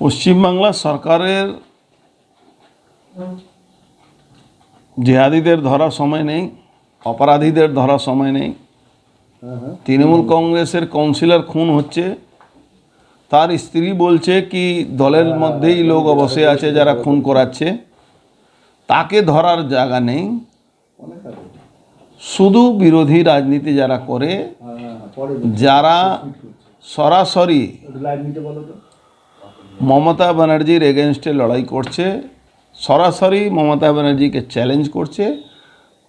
পশ্চিমবাংলা সরকারের জেহাদিদের ধরার সময় নেই, অপরাধীদের ধরার সময় নেই। তৃণমূল কংগ্রেসের কাউন্সিলর খুন হচ্ছে। তার স্ত্রী বলছে কি, দলের মধ্যেই লোক বসে আছে যারা খুন করাচ্ছে। তাকে ধরার জায়গা নেই। শুধু বিরোধী রাজনীতি যারা করে, যারা সরাসরি মমতা ব্যানার্জির এগেনস্টে লড়াই করছে সরাসরি মমতা ব্যানার্জিকে চ্যালেঞ্জ করছে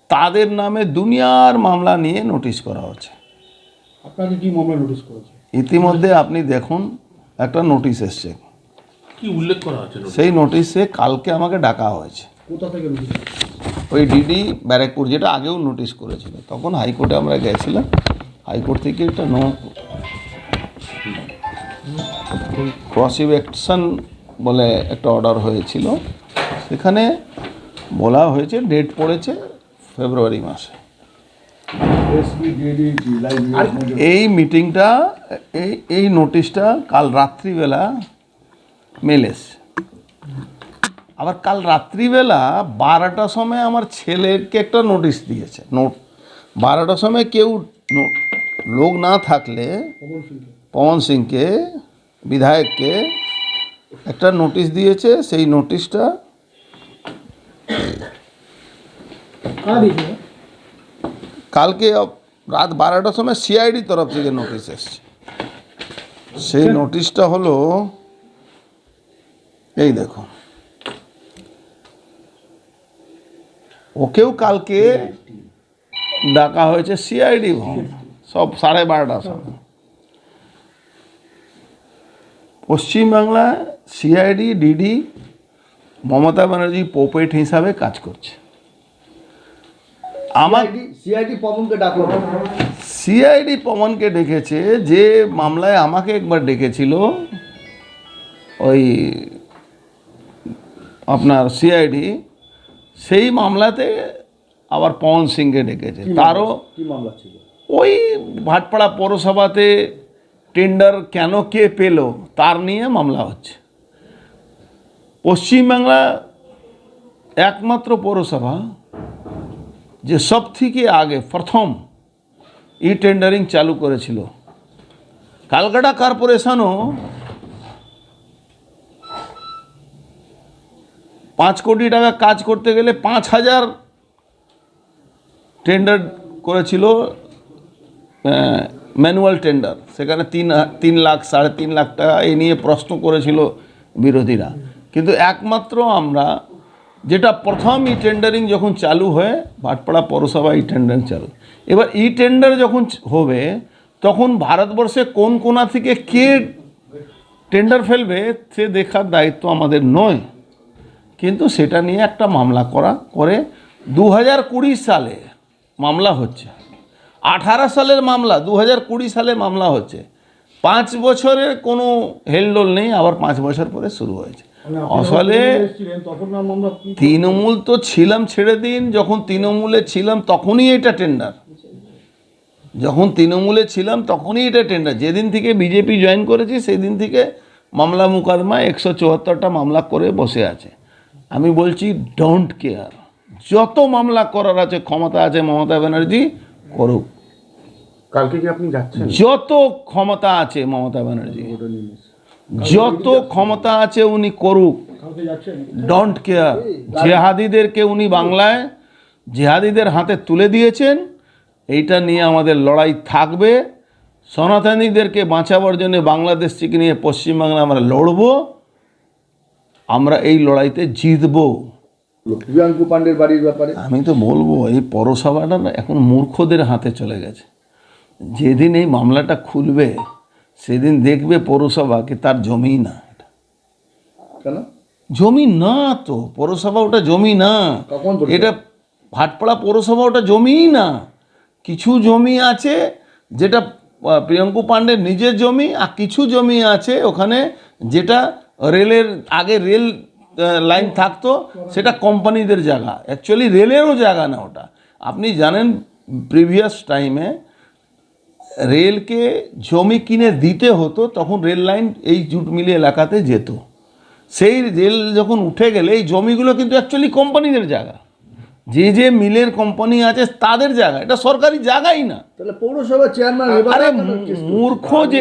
তাদের নামে দুনিয়ার মামলা নিয়ে নোটিশ করা হচ্ছে। আপনাকে কি মামলা নোটিশ করেছে? ইতিমধ্যে আপনি দেখুন একটা নোটিশ এসছে। কি উল্লেখ করা আছে সেই নোটিশে কালকে আমাকে ডাকা হয়েছে। কোথা থেকে ওই ডিডি ব্যারাকপুর যেটা আগেও নোটিশ করেছিল। তখন হাইকোর্টে আমরা গেছিলাম হাইকোর্ট থেকে এটা নো প্রসিকিউশন বলে একটা অর্ডার হয়েছিল। সেখানে বলা হয়েছে ডেট পড়েছে ফেব্রুয়ারি মাসে। এই মিটিংটা, এই এই নোটিশটা কাল রাত্রিবেলা মেলেস আবার কাল রাত্রিবেলা বারোটার সময় আমার ছেলেকে একটা নোটিশ দিয়েছে। নোট, বারোটার সময় কেউ লোক না থাকলে পবন সিংকে বিধায়ককে একটা নোটিশ দিয়েছে সেই নোটিশটা কালকে রাত বারোটার সময় সিআইডি তরফ থেকে নোটিশ এসছে। সেই নোটিশটা হলো এই দেখো। ওকেও কালকে ডাকা হয়েছে সিআইডি ভবন সব সাড়ে বারোটার সময়। পশ্চিমবাংলায় CID DD Mamata Banerjee puppet হিসাবে কাজ করছে। আমার সিআইডি পবনকে ডাকলো সিআইডি পবনকে ডেকেছে যে মামলায় আমাকে একবার ডেকেছিল ওই আপনার সিআইডি সেই মামলাতে আবার পবন সিংকে ডেকেছে। তারও কি মামলা ছিল? ওই ভাটপাড়া পৌরসভাতে টেন্ডার কেন কে পেল তার নিয়ে মামলা হচ্ছে। পশ্চিমবাংলা একমাত্র পৌরসভা যে সব থেকে আগে প্রথম ই টেন্ডারিং চালু করেছিল। কালকাটা কর্পোরেশনও পাঁচ কোটি টাকা কাজ করতে গেলে পাঁচ হাজার টেন্ডার করেছিল ম্যানুয়াল টেন্ডার। সেখানে তিন তিন লাখ, সাড়ে তিন লাখ টাকা এ নিয়ে প্রশ্ন করেছিল বিরোধীরা। কিন্তু একমাত্র আমরা, যেটা প্রথম ই টেন্ডারিং যখন চালু হয়, ভাটপাড়া পৌরসভা ই টেন্ডারিং চালু। এবার ই টেন্ডার যখন হবে, তখন ভারতবর্ষে কোন কোনা থেকে কে টেন্ডার ফেলবে, সে দেখার দায়িত্ব আমাদের নয়। কিন্তু সেটা নিয়ে একটা মামলা করা, করে দু হাজার কুড়ি সালে মামলা হচ্ছে। আঠারো সালের মামলা দু হাজার কুড়ি সালে মামলা হচ্ছে। পাঁচ বছরের কোনো হেলডোল নেই আবার পাঁচ বছর পরে শুরু হয়েছে। আসলে এসেছিলেন তখন না মামলা কি তৃণমূল তো ছিলাম ছেড়ে দিন যখন তৃণমূলে ছিলাম তখনই এটা টেন্ডার যখন তৃণমূলে ছিলাম তখনই এটা টেন্ডার যেদিন থেকে বিজেপি জয়েন করেছি সেই দিন থেকে মামলা মুকদমা একশো চুয়াত্তরটা মামলা করে বসে আছে। আমি বলছি ডোন্ট কেয়ার যত মামলা করার আছে ক্ষমতা আছে মমতা ব্যানার্জি করুক। কালকে কি আপনি যাচ্ছেন? যত ক্ষমতা আছে মমতা ব্যানার্জি যত ক্ষমতা আছে উনি করুক। ডোন্ট কেয়ার জেহাদিদেরকে উনি বাংলায় জেহাদিদের হাতে তুলে দিয়েছেন। এইটা নিয়ে আমাদের লড়াই থাকবে। সনাতনীদেরকে বাঁচাবার জন্য বাংলাদেশ থেকে নিয়ে পশ্চিমবাংলা আমরা লড়ব। আমরা এই লড়াইতে জিতবো। প্রিয়াঙ্কু পান্ডের বাড়ির ব্যাপারে। আমি তো বলব এই পৌরসভাটা না এখন মূর্খদের হাতে চলে গেছে। যেদিন এই মামলাটা খুলবে সেদিন দেখবে পৌরসভা কি তার জমি না কেন? জমি না তো পৌরসভা ওটা জমি না? এটা ভাটপাড়া পৌরসভা ওটা জমিই না। কিছু জমি আছে যেটা প্রিয়ঙ্কু পাণ্ডের নিজের জমি আর কিছু জমি আছে ওখানে যেটা রেলের আগে রেল লাইন থাকতো সেটা কোম্পানিদের জায়গা। অ্যাকচুয়ালি রেলেরও জায়গা না ওটা। আপনি জানেন প্রিভিয়াস টাইমে রেলকে জমি কিনে দিতে হতো তখন রেল লাইন এই জুট মিলে এলাকাতে যেত। সেই রেল যখন উঠে গেলে এই জমিগুলো কিন্তু অ্যাকচুয়ালি কোম্পানিদের জায়গা। যে যে মিলের কোম্পানি আছে তাদের জায়গা। এটা সরকারি জায়গাই না। তাহলে পৌরসভার চেয়ারম্যান আরে মূর্খ যে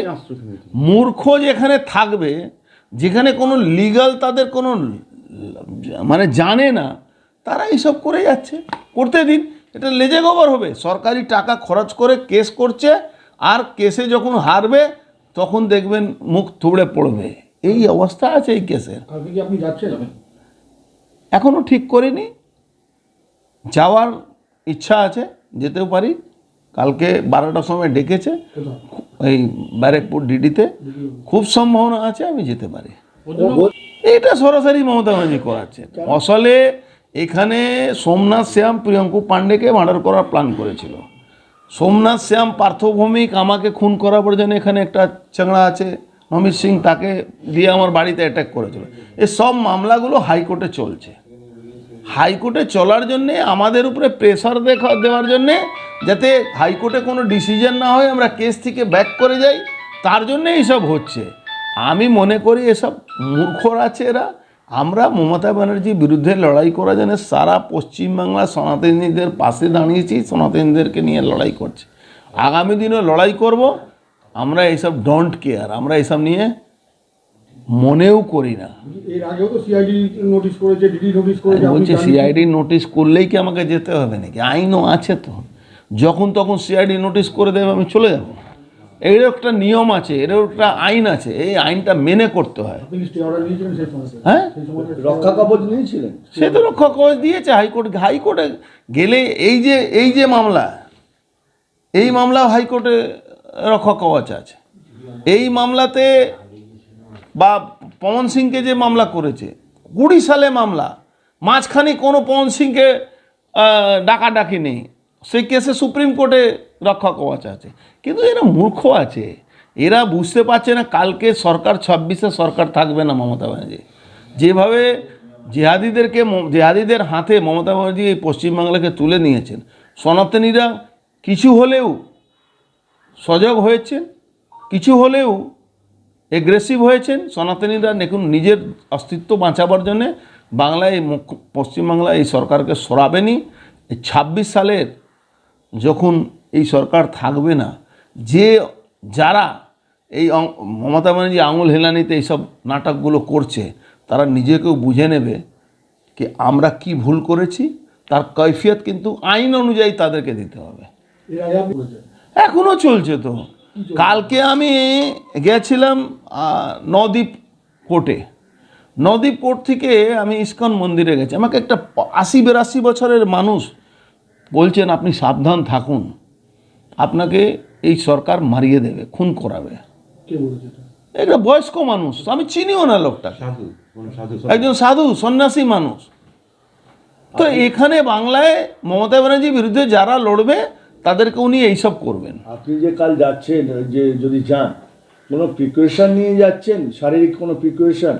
মূর্খ যেখানে থাকবে যেখানে কোনো লিগাল তাদের কোনো মানে জানে না তারা এইসব করে যাচ্ছে। করতে দিন এটা লেজে গোবর হবে। সরকারি টাকা খরচ করে কেস করছে আর কেসে যখন হারবে তখন দেখবেন মুখ থুবড়ে পড়বে। এই অবস্থা আছে এই কেসের। এখনও ঠিক করিনি। যাওয়ার ইচ্ছা আছে যেতেও পারি। কালকে বারোটার সময় ডেকেছে এই ব্যারেকপুর ডিডিতে। খুব সম্ভাবনা আছে আমি যেতে পারি। এটা সরাসরি মমতা ব্যানার্জি করাচ্ছে আসলে এখানে সোমনাথ শ্যাম প্রিয়ঙ্কু পাণ্ডেকে মার্ডার করার প্ল্যান করেছিল। সোমনাথ শ্যাম পার্থভৌমিক আমাকে খুন করার পর যেন এখানে একটা চাংড়া আছে নমিত সিং তাকে দিয়ে আমার বাড়িতে অ্যাটাক করেছিল। এই সব মামলাগুলো হাইকোর্টে চলছে। হাইকোর্টে চলার জন্যে, আমাদের উপরে প্রেশার দেখা, দেওয়ার জন্যে, যাতে হাইকোর্টে কোনো ডিসিশন না হয়, আমরা কেস থেকে ব্যাক করে যাই, তার জন্যে এইসব হচ্ছে। আমি মনে করি এসব মূর্খর আছে এরা। আমরা মমতা ব্যানার্জির বিরুদ্ধে লড়াই করার জন্য সারা পশ্চিমবাংলা সনাতনীদের পাশে দাঁড়িয়েছি সনাতনীদেরকে নিয়ে লড়াই করছি। আগামী দিনেও লড়াই করব। আমরা এইসব ডোন্ট কেয়ার আমরা এইসব নিয়ে মনেও করি না। এর আগেও তো সিআইডি নোটিশ করেছে ডিডি নোটিশ করেছে বলছে সিআইডি নোটিশ করলেই কি আমাকে যেতে হবে নাকি? আইনও আছে তো। যখন তখন সিআইডি নোটিশ করে দেবে আমি চলে যাব। এর একটা নিয়ম আছে এর একটা আইন আছে এই আইনটা মেনে করতে হয়। হ্যাঁ? রক্ষা কবচ নিয়েছিলেন? সে তো রক্ষা কবচ দিয়েছে হাইকোর্ট হাইকোর্টে গেলে এই যে এই যে মামলা এই মামলা হাইকোর্টে রক্ষা কবচ আছে। এই মামলাতে বা পবন সিংকে যে মামলা করেছে কুড়ি সালে মামলা মাঝখানে কোনো পবন সিংকে ডাকাডাকি নেই। সেই কেসে সুপ্রিম কোর্টে রক্ষা আছে কিন্তু এরা মূর্খ আছে। এরা বুঝতে পারছে না কালকে সরকার, ছাব্বিশে সরকার থাকবে না মমতা ব্যানার্জি। যেভাবে জেহাদিদেরকে জেহাদিদের হাতে মমতা ব্যানার্জি এই পশ্চিমবাংলাকে তুলে নিয়েছেন, সনাতনীরা কিছু হলেও সজাগ হয়েছেন, কিছু হলেও এগ্রেসিভ হয়েছেন। সনাতনীরা দেখুন, নিজের অস্তিত্ব বাঁচাবার জন্যে বাংলায় পশ্চিমবাংলায় এই সরকারকে সরাবেনি। এই ছাব্বিশ সালের যখন এই সরকার থাকবে না। যে যারা এই মমতা ব্যানার্জি আঙুল হেলানিতে এইসব নাটকগুলো করছে, তারা নিজেকেও বুঝে নেবে কি আমরা কি ভুল করেছি। তার কৈফিয়ত কিন্তু আইন অনুযায়ী তাদেরকে দিতে হবে। এখনও চলছে তো। কালকে আমি গেছিলাম নদীপ কোর্টে। নদীপ কোর্ট থেকে আমি ইস্কন মন্দিরে গেছি। আমাকে একটা আশি বিরাশি বছরের মানুষ বলছেন, আপনি সাবধান থাকুন। আপনাকে এই সরকার মারিয়ে দেবে খুন করাবে। এটা? একটা বয়স্ক মানুষ আমি চিনিও না লোকটাকে। সাধু একজন সাধু সন্ন্যাসী মানুষ। তো এখানে বাংলায় মমতা ব্যানার্জির বিরুদ্ধে যারা লড়বে তাদেরকে উনি এইসব করবেন। আপনি যে কাল যাচ্ছেন যে যদি যান কোনো প্রিকশন নিয়ে যাচ্ছেন? শারীরিক কোনো প্রিকশন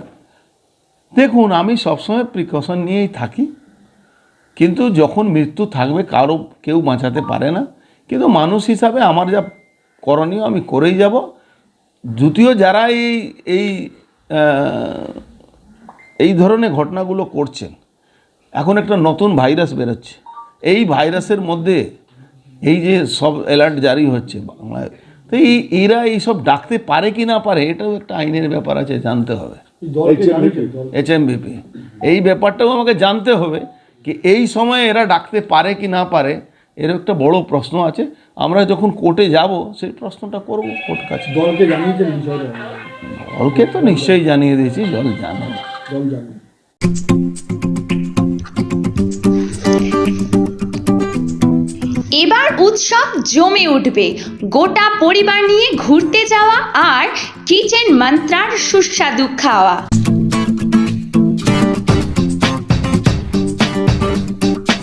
দেখুন আমি সবসময় প্রিকশন নিয়েই থাকি। কিন্তু যখন মৃত্যু থাকবে কারও কেউ বাঁচাতে পারে না। কিন্তু মানুষ হিসাবে আমার যা করণীয়, আমি করেই যাব। দ্বিতীয় যারা এই এই এই ধরনের ঘটনাগুলো করছেন এখন একটা নতুন ভাইরাস বেরোচ্ছে। এই ভাইরাসের মধ্যে এই যে সব অ্যালার্ট জারি হচ্ছে বাংলায়, তো এই, এরা এইসব ডাকতে পারে কি না পারে, এটাও একটা আইনের ব্যাপার আছে, জানতে হবে। এই দলকে HMVP জানিয়েছেন দল এইচএমভিপি এই ব্যাপারটাও আমাকে জানতে হবে, কি এই সময়ে এরা ডাকতে পারে কি না পারে এর একটা বড় প্রশ্ন আছে। আমরা যখন কোর্টে যাব সেই প্রশ্নটা করব কোর্ট কাছে। দলকে জানিয়েছেন জলকে তো নিশ্চয়ই জানিয়ে দিয়েছি জল জানে। দল জানে। এবার উৎসব জমে উঠবে। গোটা পরিবার নিয়ে ঘুরতে যাওয়া আর কিচেন মন্ত্রার সুস্বাদু খাওয়া।